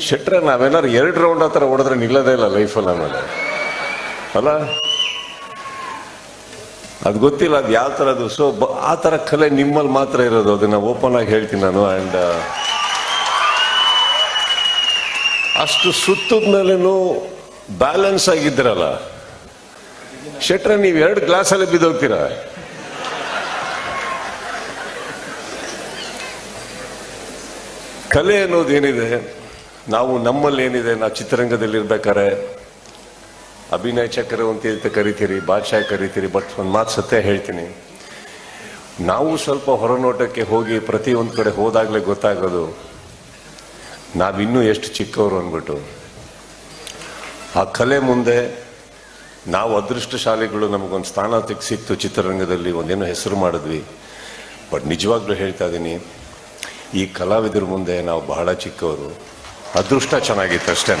ಶೆಟ್ರೆ ನಾವೇನಾದ್ರು ಎರಡು ರೌಂಡ್ ಆ ಥರ ಹೊಡೆದ್ರೆ ನಿಲ್ಲದೇ ಇಲ್ಲ ಲೈಫಲ್ಲಿ ಆಮೇಲೆ. ಅಲ್ಲ? ಅದು ಗೊತ್ತಿಲ್ಲ, ಅದು ಯಾವ ಥರದ್ದು? ಸೊ ಆ ಥರ ಕಲೆ ನಿಮ್ಮಲ್ಲಿ ಮಾತ್ರ ಇರೋದು. ಅದನ್ನು ಓಪನ್ ಆಗಿ ಹೇಳ್ತೀನಿ ನಾನು ಆ್ಯಂಡ್ ಅಷ್ಟು ಸುತ್ತದ ಬ್ಯಾಲೆನ್ಸ್ ಆಗಿದ್ರಲ್ಲ. ಶೆಟ್ರ, ನೀವು ಎರಡು ಗ್ಲಾಸಲ್ಲಿ ಬಿದ್ದೋಗ್ತೀರ? ಕಲೆ ಅನ್ನೋದು ಏನಿದೆ ನಾವು ನಮ್ಮಲ್ಲಿ ಏನಿದೆ ನಾವು ಚಿತ್ರರಂಗದಲ್ಲಿ ಇರ್ಬೇಕಾರೆ ಅಭಿನಯ ಚಕ್ರ ಅಂತ ಕರಿತೀರಿ ಬಾದಶಾಹ ಕರಿತೀರಿ ಬಟ್ ಒಂದು ಮಾತು ಸತ್ಯ ಹೇಳ್ತೀನಿ. ನಾವು ಸ್ವಲ್ಪ ಹೊರನೋಟಕ್ಕೆ ಹೋಗಿ ಪ್ರತಿ ಒಂದು ಕಡೆ ಹೋದಾಗಲೇ ಗೊತ್ತಾಗೋದು, ನಾವಿನ್ನೂ ಎಷ್ಟು ಚಿಕ್ಕವರು ಅಂದ್ಬಿಟ್ಟು. ಆ ಕಲೆ ಮುಂದೆ ನಾವು ಅದೃಷ್ಟಶಾಲಿಗಳು, ನಮಗೊಂದು ಸ್ಥಾನ ತೆಗೆ, ಸಿಕ್ತು ಚಿತ್ರರಂಗದಲ್ಲಿ, ಒಂದೇನೋ ಹೆಸರು ಮಾಡಿದ್ವಿ. ಬಟ್ ನಿಜವಾಗ್ಲೂ ಹೇಳ್ತಾ ಇದ್ದೀನಿ ಈ ಕಲಾವಿದರ ಮುಂದೆ ನಾವು ಬಹಳ ಚಿಕ್ಕವರು. ಅದೃಷ್ಟ ಚೆನ್ನಾಗಿತ್ತು ಅಷ್ಟೇ.